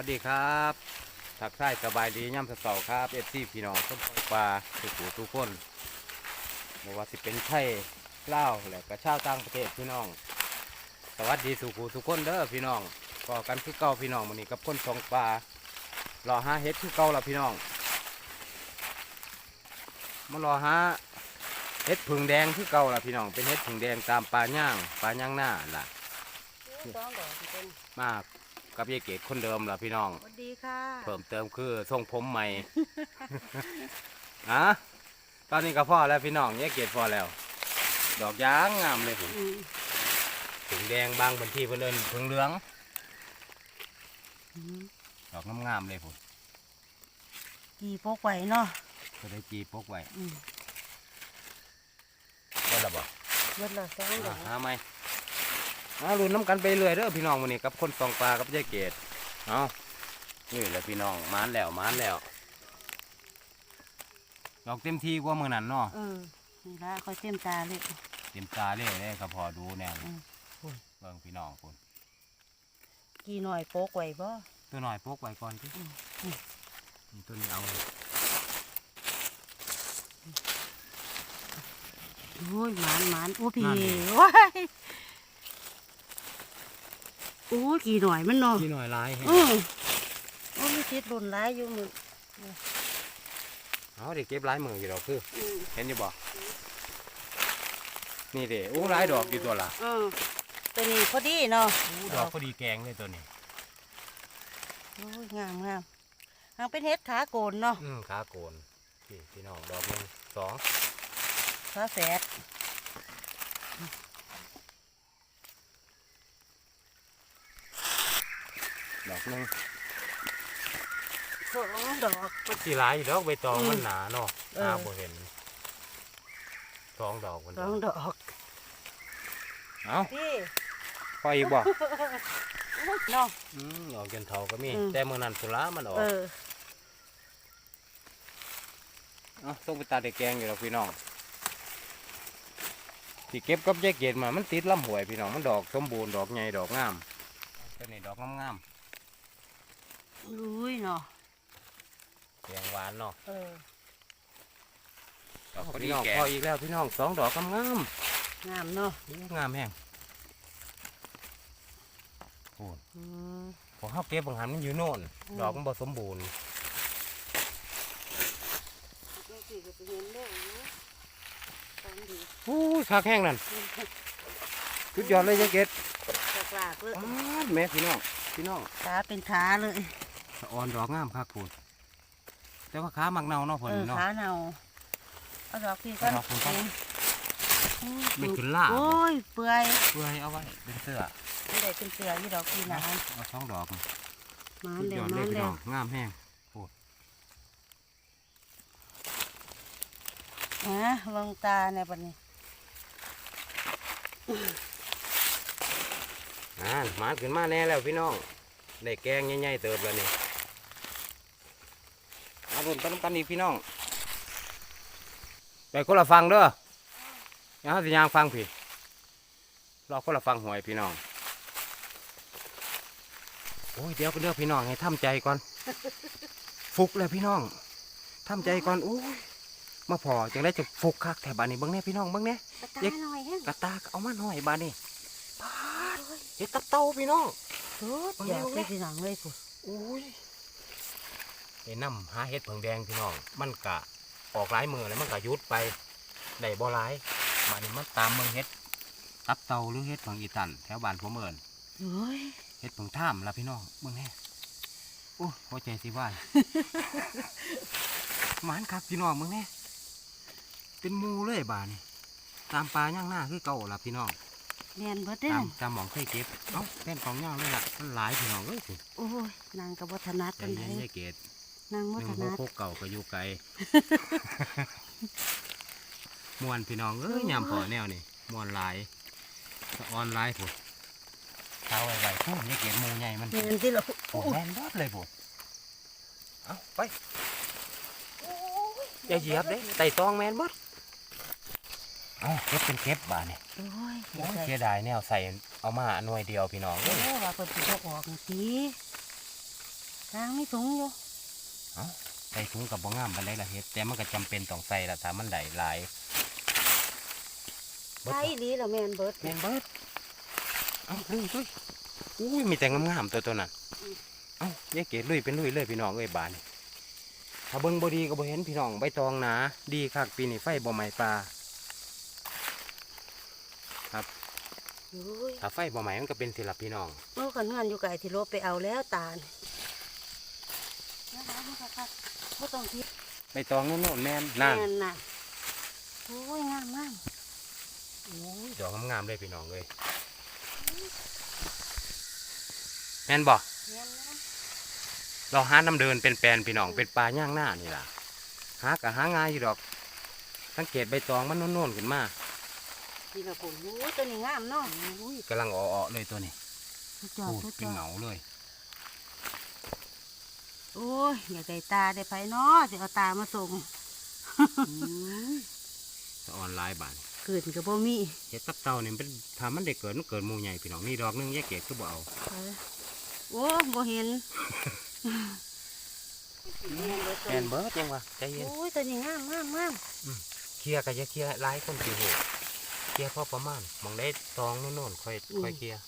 วัสดีครับทักทายสบายดีย่ำสเสาครับเอฟซีพี่น้องต้นปลาทุกผู้ทุกคนไม่ว่าสิเป็นไทยลาวและก็ชาวต่างประเทศพี่น้อง สวัสดีสู่ผู้ทุกคนเด้อพี่น้องก็กันคือเก่าพี่น้องวันนี้กับคนสองปลารอหาเห็ดคือเก่าละพี่น้องมารอหาเห็ดผึ่งแดงคือเก่าละพี่น้องเป็นเห็ดผึ่งแดงตามปลาย่างปลาย่างหน้าล่ะสองดอกเป็นมาก กับยายเกดคนเดิมล่ะพี่น้อง สวัสดีค่ะเพิ่มเติมคือทรงผมใหม่ อะตอนนี้ก็พอแล้วพี่น้องแยกเกตพอแล้ว ดอกยางงามเลยผมอืมถึงแดงบางบนที่เพิ่นเอินผึ่งเหลือง อืมดอกงามๆเลยผมกี่พกไว้เนาะก็ได้จีปกไว้อืมก็ระบอกเบิดละสองดอกหาไหมเอาลุ้นน้ำกันไปเรื่อยเด้อพี่น้องวันนี้กับคนสองปลากับยายเกดเอานี่แหละพี่น้องมานแล้วมานแล้วดอกเต็มที่กว่ามือนั้นเนาะเออนี่ละคอยเต็มตาเลยเต็มตาเลยเลยก็พอดูแน่อืมเบิ่งพี่น้องคนกี่หน่อยโปกไว้บ่ตัวหน่อยพกไว้ก่อนที่อืมอืมนี่ตัวนี้เอาโอ้ยหมานหมานโอ้พี่นั่นดิว้าย โอ้ยกี่หน่อยมันเนาะพี่หน่อยลายให้อือโอ้ยมีติดหล่นหลายอยู่มึงเอาเด็กเก็บลายมืออยู่ดอกคือ อืมเห็นอยู่บ่นี่เด้โอ้ลายดอกอยู่ตัวละเออตัวนี้พอดีเนาะดอกพอดีแกงเลยตัวนี้โอ้ยงามงามหางเป็นเฮ็ดขาโกนเนาะอืมขาโกนพี่พี่น้องดอกหนึ่งสองขาแฝด อกหนึ่งสองดอก มันสีลายอยู่ดอกใบตองอืมมันหนาเนาะเออ หาบ่เห็นสองดอกมันสองดอกเอาพี่พออีกบ่เนาะ อืมออกจนเท่าก็มี อืม แต่เมื่อนั้นสุรามันออกเออเอาต้องไปตาเด็กแกงอยู่ดอกพี่น้องที่เก็บกับแยกเกตมามันติดลำหวยพี่น้องมันดอกสมบูรณ์ดอกใหญ่ดอกงามตัวนี้ดอกงาม อุ้ยเนาะๆแกงหวานเนาะเออดอกพี่น้องพออีกแล้วพี่น้องสองดอกงามงามเนาะๆอู้งามแห้งโอ้อืม พอเขาเก็บบางหันมันอยู่โน่นอืม ดอกมันบ่สมบูรณ์สี่ก็เป็นเงินเด้อของดีอู้คักแห้งนั่นสุดยอดเลยแยกเกตกลากๆเลยอ้าดแม่พี่น้องพี่น้องขาเป็นขาเลย สะออนดอกงามคักพูดแต่ว่าขามักเน่าเนาะเพิ่นเออเนาะ ขาเนาเอาดอกพี่ก็เอาดอกพี่ก่อนไม่ขึ้นล่าโอ้ยเปื่อยเพื่อให้เอาไว้เป็นเสื้อไม่ได้เป็นเสือยี่ดอกพี่นะเอาสองดอกมาสุดเร็ยวอดเลมายพี่เร็น้วองงามแห้งฮะลงตาเนี่ยปะนี่อ่าหมาขึ้นมาแน่แล้วพี่น้องได้แกงใหญ่ๆเติบแล้วนี่ เอาดุนกันำกันอีกพี่น้องไปคนละฟังเด้ออย่าให้สิยางฟังพี่รอคนละฟังหวยพี่น้องโอ้ยเดี๋ยวก็เด้อพี่น้องให้ทำใจก่อน ฟุกเลยพี่น้องทำใจก่อนโอ้ยมาพอจังได้จะฟุกคักแถวบ้านนี้เบิ่งแน่พี่น้องเบิ่งแน่ตาเด็กหน่อยแฮะกระตากเอามาหน่อยบ้านนี้ปาดเฮ็ดตับเต้าพี่น้องโอ้ยอยากไปที่หลังเลยปุ๊อุ้ย ไอ้น้ำหาเห็ดเผิงแดงพี่น้อง มันกะออกหลายมือแล้วมันกะหยุดไปได้บ่หลายบ้านนี้มันตามเมืองเห็ดตับเตาหรือเห็ดเผิงอีตันแถวบ้านผมเอิญโอ้ยเห็ดเผิงท่ามละพี่น้องเมืองแน่โอ้หัวใจสิว่ายหมานคักพี่น้องเมืองแน่เป็นหมูเลยบ้านนี้ตามปลาย่างหน้าคือเก่าละพี่น้องเรียนเบิดได้ตามนั่นตามหมองเคยเก็บเอ้าเต้นของย่างเลยล่ะมันหลายพี่น้องเอ้ยสิโอ้ยนางกับวัฒนัดใจกันไหนเย็นยายเกด นางหวันึ่ฒงหนักดหกเก่าก็อยู่ไกล มวนพี่น้องเอ้ยยามพอแนวนี่มวนหลายสะออนหลายผู้เท้าไว้ไว้ผู้ยายเกดหมูใหญ่มันเรียนที่เราโอ้แม่นบดเลยผู้เอาไปอย่าเหยียบเด้ไต่ตองแม่นบดเอาเก็บเป็นเก็บบาดนี่โอ้ยโอ้ยเสียดายแนวใส่เอามาหน่วยเดียวพี่น้องโอ้เอ้ยยว่าคนจะยกออกสิทางไม่ถุงอยู่ ใส่ถุงกับบ่งามปานใดล่ะเฮ็ดแต่มันก็จำเป็นต้องใส่ละถ้ามันได้หลายเบิดใช่บ่ดีแล้วแม่นเบิดแม่นเบิดเอ้าลุยลุยอุ้ยมีแต่งามๆตัวตัวนั้นเอ้ายายเกดลุยเป็นลุยเลยพี่น้องเอ้ยบานนี่ถ้าเบิ่งบ่ดีก็บ่เห็นพี่น้องใบตองหนาดีคักปีนี้ไฟบ่ไหม้ปลาโอ้ยถ้าไฟบ่ไหม้มันก็เป็นศิลปพี่น้องเมื่อกันเงินอยู่ไก่ที่รถไปเอาแล้วตาลนะ คะมันค่ะไม่ต้องคิดใบตองโน่นๆแม่นนั่นแม่นน่ะโอ้ยงามมากอุ้ยดอกงามๆเลยพี่น้องเอ้ยแม่นบ่แม่นนะเราหาน้ำเดินเป็นแปลนพี่น้องเป็นปลาย่างหน้านี่ล่ะหากะหาง่ายอยู่ดอก สังเกตใบตองมันโน่นๆขึ้นมานี่ละผมโอ้ยตัวนี้งามเนาะอุ้ยกำลังอ่อๆเลยตัวนี้สุดยอดพูดสุดเป็ยนอเหดงาเลย โอ้ยอยากได้ตาได้ไผเนาะจะเอาตามาส่งสะออนหลายบานเกิดกับบ่มีเห็ดตับเต่าเนี่ยเป็นถ้ามันได้เกิดมันเกิดหมูใหญ่พี่น้องนี่ดอกหนึงแยกเกตก็บ่เอาเออโอ้บ่เห็นแมนเบิร์ดยังวะใจเย็นโอ้ยตัวนี้งามงามงามเคลียร์ก็จะเคลียร์หลายคนสิโหเคลียร์พอประมาณมองได้ตองโน่นๆค่อยค่อยเคลียร์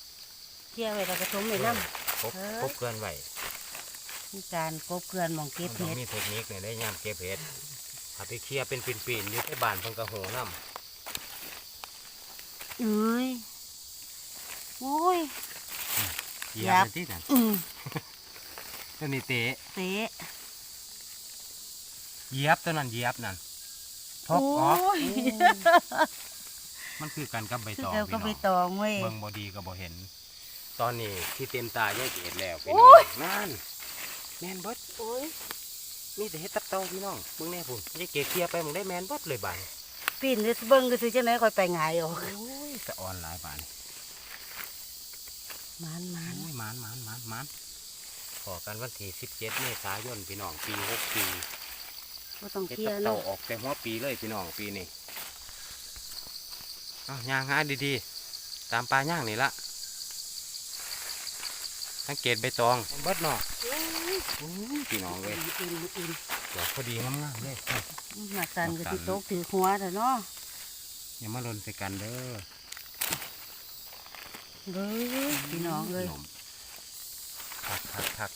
เที่ยวไว้แล้วก็ชมไว้นำครบเอ้ยครบเกินไหวมี การกบเกลือนหมองเก็บมันต้อเห็งดมีเทคนิคเนี่ยได้ยามเก็บเห็ดถ้าไปเคลียร์เป็นปีนๆอยู่ที่บ้านเพิ่นก็โหน้เอ้ยโอ้ยำเหยียบยับไปที่นั่นอืมตัวนี้เตะเตะเหยียบตัวนั้นเหยียบนั่นทบออกโอ้ยมันคือกันกับใบคือตองเราก็พี่ไปน้องตองเว้ยเบิ่งบ่ดีก็บ่เห็น ตอนนี้ที่เต็มตาแยกเอ็ดแล้วพี่โอ้น้องยนั่น แมนเบิดโอ้ยมีแต่เฮ็ดตับเต่าพี่น้องเบิ่งแน่พุ่นยายเกดเคลียร์ไปมึงได้แมนเบิดเลยบาดนี้ปีนเลยเบิ่งก็สิจังได๋ค่อยไปหงายออกโอ้ยสะออนหลายบาดนี้มันมันโอ้ยหมานหมานหมานหมานขอกันวันที่17เมษายนพี่น้องปี64บ่ต้องเฮ็ดเคลียตับร์เต่าเนาะออกแต่หัวปีเลยพี่น้องปีนี้อ้าวย่างหาดีๆ ตามปลาย่างนี่ละสังเกตใบตองเบิดเนาะโอ้ยโอ้ย พี่น้องเลยอิ่มอิ่มดอกพอดีงามๆเลยมาตันก็สิตกถือหัวเด้อเนาะอย่ามาลนใส่กันเด้อเด้อพี่น้องเอ้ยขนมคักคักคัก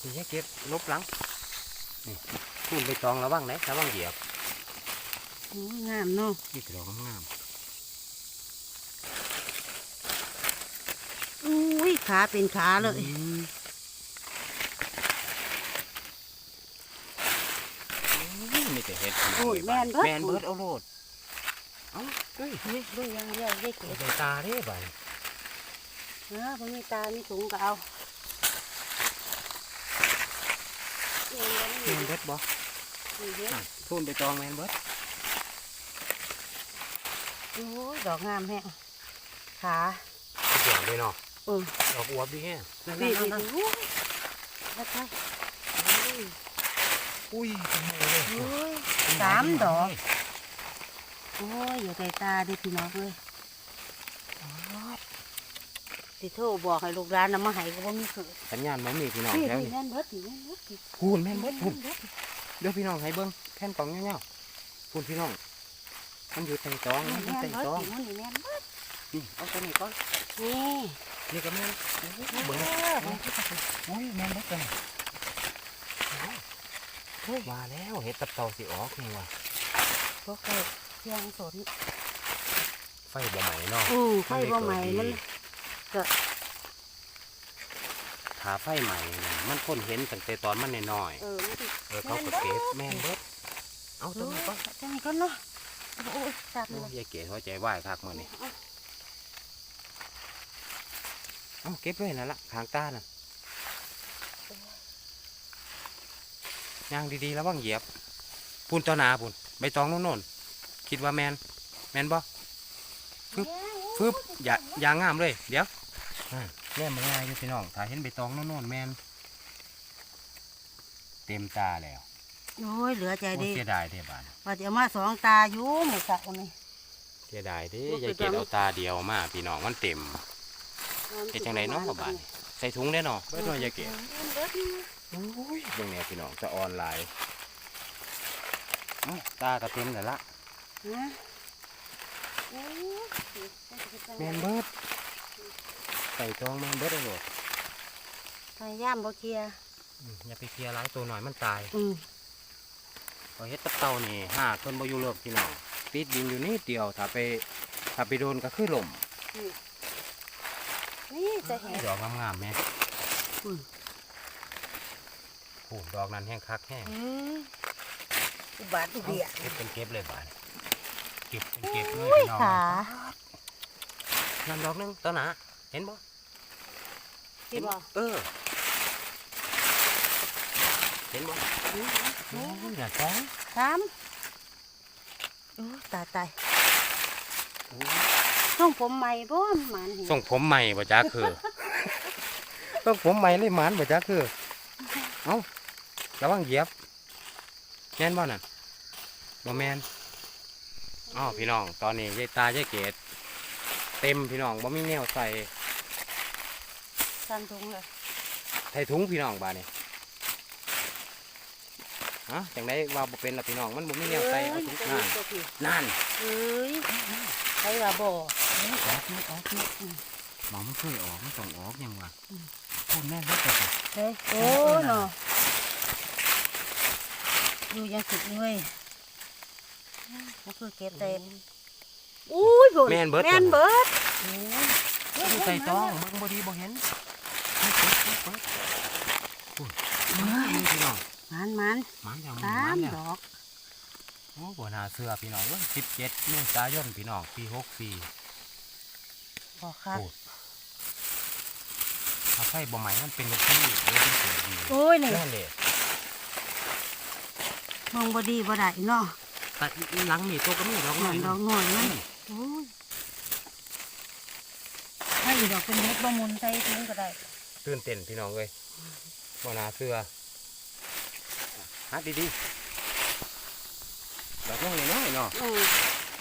นี่ให้เก็บลบหลังนี่ทุ่นใบตองระวังไหนระวังเหยียบโอ้ยงามเนาะนี่ดอกงามอุ้ยขาเป็นขาๆเลย อืมอุ้ยมีแต่เห็ดพี่น้งโอ้ยเอ้แม่นเบิด แมนเบิดเอาโลดเอาเฮ้ยเฮ้ยเฮ้ยยังเดียวได้เก็เอาบใส่ตาเด้บ่ายนะบ่มีตามีถุงก็เอาเงินบ่แมมีนเบิดบ่มีเยอะอะทุ่นใบตองแมนเบิดโอ้ยดอกงามแฮะขาสุดยอดเลยเนาะเออดอกอวบดีแฮะนั่นนี่นี่ๆนี่แล้วก็ๆอุ้ยทำไมเลยโอ้ย สามดอก โอ้ยอย่าใจตาเด้อพี่น้องเลยสิโทรบอกให้ลูกร้านนำมาให้ก็บ่มีคือสัญญาณมันมีพี่น้องนี่แล้วนี่นี่แม่นเบิดนี่แม่นเบิดนี่พูนแม่นเบิดพูนเดี๋ยวพี่น้องให้เบิ้งแผ่นกล่องเงี้ยวๆพูนพี่น้อง มันอยู่ใต้ตองนี่มันอยู่แม่นใต้เบิดตองนี่นี่แม่นเบิดนี่เอาตัวนี้ก่อนนี่นี่ก็แม่นโอ้ยเบิ้งโอ้ยแม่นเบิดกัน เฮ้ยมาแล้วเห็ดตับเต่าสิออกนี่ว่ะพวกเราเที่ยงสนไฟบ่ไหม้เนาะอือไฟบ่ใหม่มันก็ขาไฟใหม่นี่มันคนเห็นตั้งแต่ตอนมันน้อยเออมันสิๆเออเขาก็เก็บแม่นเบิดเอาตัวนี้ก่อนจังนี้ก่อนเนาะโอ้ยจับโอ้เลยยายเก๋หัวใจวายคักมื้อนี้เอาเก็บเลยนั่นละข้างตาน่ะ ย่างดีๆแล้วว่างเหยียบปูนต่อหนาปูนใบตองโน่นๆคิดว่าแมนแมนบ่ฟึบฟึบอย่าอย่างงามเลย เดี๋ยวอ่าแน่มันง่ายอยู่พี่น้องถ้าเห็นใบตองโน่นๆแมนเต็มตาแล้วโอ้ยเหลือใจโอ้ดีเสียดายเด้บานว่าจะเอามาสองตาอยู่หมู่สักนี่เสียดายเด้โอ้ยายไปเกดจำเอาตาเดียวมาพี่น้องมันเต็มเฮ็ดจังไดเนาะบานใส่ถุงได้เนาะเบิดหน่อยยายเกดเบิดนี่โอ้ยเบิ่งแหน่พี่น้องจะออนไลน์เอ้าตากระเต็มแล้วละนะโอ้ยแมนเบิดใส่ทองแมนเบิดเลยโหลดพยายามบ่เคลียร์อืมอย่าไปเคลียร์หลายตัวหน่อยมันตายอืมพอเฮ็ดตับเต่านี่หากคนบ่อยู่เลิกพี่น้องติดดินอยู่นิดเดียวถ้าไปถ้าไปโดนก็คือล่มนี่จะเห็นดอกงามๆแม่อืม โอ้ดอกนั้นแห้งคักแห้งอืมอุบาทอุเบียเก็บเป็นเก็บเลยบาดเก็บเป็นเก็บเลยอุ้ยพี่น้องขานั่นดอกหนึงตัวหนาเห็นบ่ที่บอกเออเห็นบ่โอ้ยอย่าจ้องสามโอ้ยตายตายโอ้ยช่วงผมใหม่บ่หมันเห็นส่งผมใหม่บ่จ้าคือต้องผมใหม่เลยหมานบ่จ้าคือ เอ้า ระวังเหยียบแม่นบ่นั่นบ่แม่นอ้าวพี่น้องตอนนี้ยายตายายเกดเต็มพี่น้องบ่มีแนวใส่สันทุงเลยใส่ถุงพี่น้องบาดนี้ฮะจังไดว่าบ่เป็นล่ะพี่น้องมันบ่มีแนวใส่เอาถุงนั่นนั่นเอ้ยใครว่าบ่ออกนี่ออกนี่หมอมันเคยออกมันต้องออกยังวะพูดแม่นแล้วแต่เฮ้ยโอ้เนาะ อยู่ยังสุดเลยก็คือเก็บได้อุ้ยผลแม่นเบิด แม่นเบิดอยู่ใส่ต้องเบิ่งบ่ดีบ่เห็นเบิดเบิดเบิดเบิดพูดนี่พี่น้องมันมันหมันอย่างหสามันมเนี่ยดอกโอ้บ่น่าเชื่อพี่น้องเว้ย17เมษายนพี่น้องปี64บอกครับโอ้ถ้าไฟบ่ไหม้มันเป็นกับที่เดี๋ยวเป็นเสียดีโอ้ยนี่นั่นแหละ มองบ่ดีบ่ได้เนาะตัดหลังมีตัวก็มีดอกหหน่น่ออยยดอกหน่อยมันโอ้ยถ้าอีดอกเป็นเม็ดบ่มุนใส่ทิ้งก็ได้ ตื่นเต้นพี่น้องเอ้ยบ่น่าเชื่อฮัดดีๆดอกน้อยน้อยๆเนาะอือ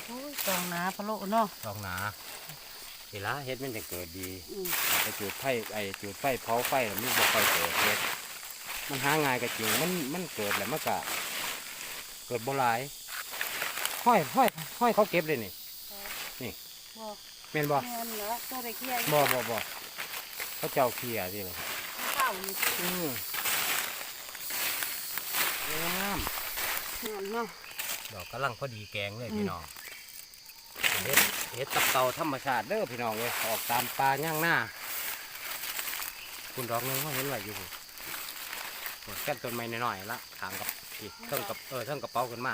โอ้ยกองหนาพะโลเนาะดอกหนาเวลาเฮ็ดมันจะเกิดดีอืมไปจุดไฟไอ้จุดไฟเผาไฟแล้วมันบ่ค่อยเกิดเฮ็ดมันหาง่ายก็จริงมันมันเกิดแล้วมันก็ เกิดบ่หลายห้อยห้อยห้อยเขาเก็บเลยนี่บ่แม่นบ่แม่นเหรอตัวได้เคี่ยบ่บ่บ่เขาเจ้าเคลียร์สิเลยข้าวนี่อืมงามงามเนาะดอกกำลังพอดีแกงเลยอืมพี่น้องเฮ็ดเฮ็ดตับเต่าธรรมชาติเด้อพี่น้องเว้ยออกตามป่าย่างหน้า คุณดอกหนึงเขาเห็นไว้อยู่พุ่นโอ้ยแค่ต้นไม้น้อยๆละถางกับ อีกเท่งกับเออเท่งกระเป๋าขึ้นมา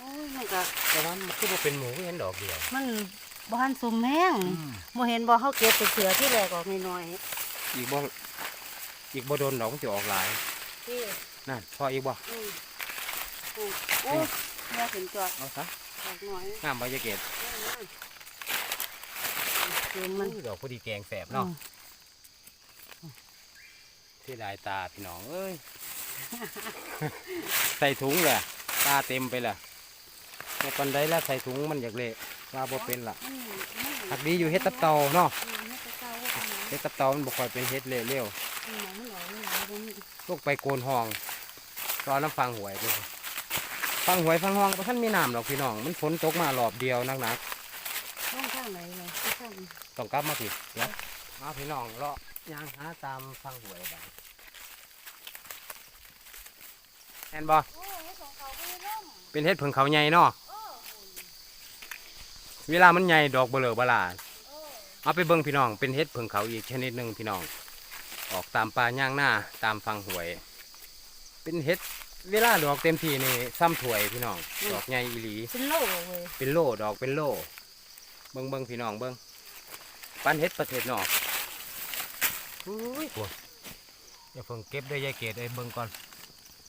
โอ้ยมันก็แต่ว่ามันคือบ่เป็นหมูก็เห็นดอกเดียวมันบ่ทันสุมแห้งบ่เห็นบ่เฮาเก็บไปเสือที่แรกออกน้อยอีกบ่อีกบ่โดนดอกมันจะออกหลายๆที่นั่นพออีกบ่อืมอืมโอ้ยแม่ถึงจอดเอาซะออกหน่อยงามใบยะเกตเกินมัน ดอกพอดีแกงแสบเนาะเสี ยดายตาพี่น้องเอ้ย ใส่ถุงเลยตาเต็มไปละแต่ปันไดแล้วใส่ถุงมันอยากเละว่าบ่เป็นละอืมอืมหักดีอยู่เฮ็ดตับเตาเนาะอืมเฮ็ดตับเต่าก็เป็นหยังเฮ็ดตับเตามันบ่ค่อยเป็นเฮ็ดเละเร็วอืมมันหลายมันหลายบ่มีลูกไปโกนห้องตอนน้ำฟังหวยด้วยฟังหวยฟังห้องก็ท่านมีน้ำหรอกพี่น้อง มันฝนตกมารอบเดียวนักช่องทางไหนเลยที่ช่องๆต้องกลับมาผิดเดี๋ยวมาพี่น้องเลาะย่างหาตามฟังหวยบัด แอนบ่โอ้ยของเขาไม่ร่มเป็นเฮ็ดเพิ่งเขาใหญ่เนาะเออเวลามันใหญ่ดอกเบลอบลาเออเอาไปเบิ่งพี่น้อง เป็นเฮ็ดเพิ่งเขาอีกชนิดหนึ่งพี่น้อง ออกตามป่าย่างหน้าตามฟังหวย เป็นเฮ็ดเวลาดอกเต็มที่นี่ซ้ำถวยพี่น้องดอกใหญ่อีหลี เป็นโลเว้ยเป็นโล่ดอกเป็นโล่เบิ่งเบิ่งพี่น้องเบิ่งปันเฮ็ดประเทศนอกอุ้ยปวดอย่าเพิ่งเก็บด้วยยายเกดเลยเบิ่งก่อน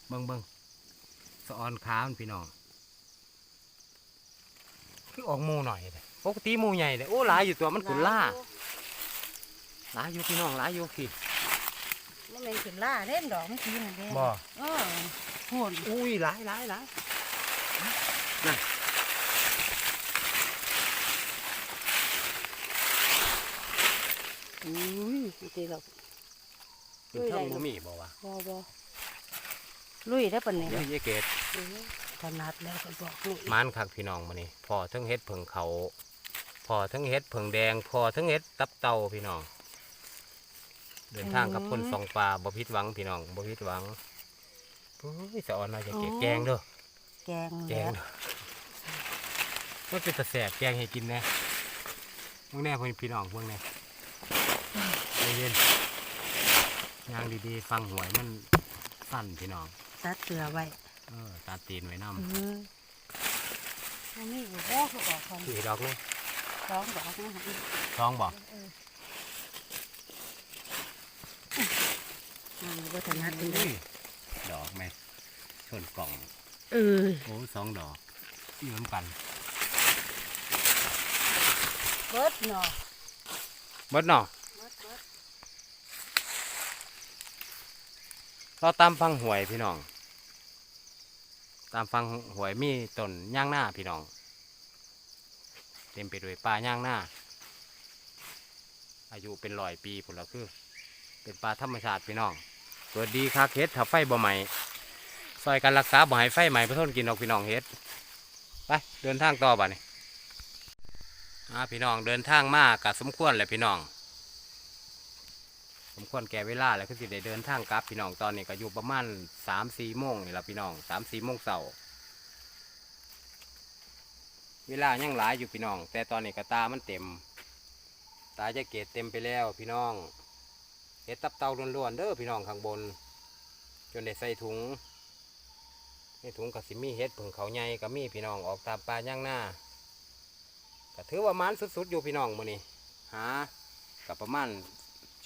เบิ่งเบิ่งสะออนขามันพี่น้อง คือออกหมูหน่อยเลยปกติหมูใหญ่เลยโอ้หลายอยู่ตัวมันขุนล่าหลายอยู่พี่น้องหลายอยู่พี่มันเป็นขึ้นล่าเล่นดอกไม่กินนั่นเด้บ่เออหุ่นอุ้ยหลายหลายหลายนั่นอืมตีเราเป็นเท่าบ่มีบ่วะบ่บ่ ลุยได้ปะเนี่ยเดี๋ยวยายเกดถนัดแล้วก็บอกลุยมานคักพี่น้องมานี่พอทั้งเฮ็ดเผิงเขาพอทั้งเฮ็ดเผิงแดง พอทั้งเฮ็ดตับเต่าพี่น้อง เดินทางกับคนสองปลาบ่ผิดหวังพี่น้องบ่ผิดหวังปุ้ยสะออนเราจะเก็บแกงเด้อแกงแกงแล้วเด้อมันเป็นตะแสบแกงให้กินแน่พวกแน่พวกพี่น้องพวกแน่ใจเย็นย่างดีๆ ฟังหวยมันสั่นพี่น้อง ตัดเกลือไว้เออตาตีนไว้น้อืมอันนี้อยู่บ่เขาบอกคนำสี่ดอกนี่ร้องบอกนะฮะท้องบอกอ่าบ่ถนัดเป็นได้ดอกไหมชนกล่องเออโอ้สองดอกอยู่น้ำกันเบิดเนาะเบิดเนาะ เบิดเบิด เราตามฟังหวยพี่น้อง ตามฟังหวยมีต้นย่างหน้าพี่น้อง เต็มไปด้วยป่าย่างหน้า อายุเป็นร้อยปีผุนละคือ เป็นป่าธรรมชาติพี่น้องเกิดดีคักเฮ็ดถ้าไฟบ่ไหม้ซอยกันรักษาบ่ให้ไฟไหม้เพื่อทนกินออกพี่น้องเฮ็ดไปเดินทางต่อบ่นี่อ่าพี่น้องเดินทางมากกับสมควรแหละพี่น้อง สมควรแก่เวลาแล้วคือสิได้เดินทางกลับพี่น้องตอนนี้ก็อยู่ประมาณสามสี่โมงนี่ละพี่น้องสามสี่โมงเสาร์เวลายังหลายอยู่พี่น้อง แต่ตอนนี้ก็ตามันเต็ม ตาจะเกตเต็มไปแล้วพี่น้องเห็ดตับเตาล้วนๆเด้อพี่น้องข้างบน จนได้ใส่ถุงในถุงกับสิมีเห็ดผึ่งเขาใหญ่ก็มีพี่น้องออกตามปลาย่างหน้าก็ถือว่ามันสุดๆอยู่พี่น้องมือนี้หากับประมาณ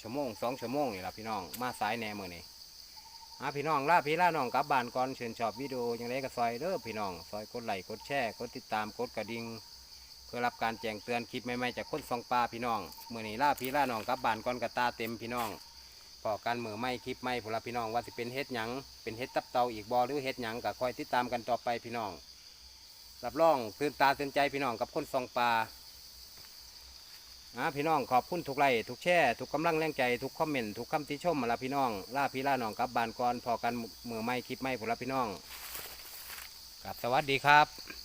ชั่วโมงสองชั่วโมงนี่ละพี่น้องมาสายแหน่มือนี่อาพี่น้องล่าพี่ล่าน้องกลับบ้านก่อนเชิญชอบวิดีโอยังไงก็ซอยเด้อพี่น้องซอยกดไลค์กดแชร์กดติดตามกดกระดิ่งเพื่อรับการแจ้งเตือนคลิปใหม่ๆจากคนสองปลาพี่น้องมือนี้ล่าพี่ล่าน้องกลับบ้านก่อนกระตาเต็มพี่น้องพอกันมือไม่คลิปไม่พวกเราพี่น้องว่าสิเป็นเฮ็ดหยังเป็นเฮ็ดตับเตาอีกบอหรือเฮ็ดหยังก็คอยติดตามกันต่อไปพี่น้องรับรองตื่นตาตื่นใจพี่น้องกับคนสองปลา อ่าพี่น้องขอบคุณทุกไลค์ทุกแชร์ทุกกำลังแรงใจทุกคอมเมนต์ทุกคำติชมมาละพี่น้องล่าพี่ล่าน้องกับบานกรพอกันมือไม่คลิปไม่ผลละพี่น้องกับสวัสดีครับ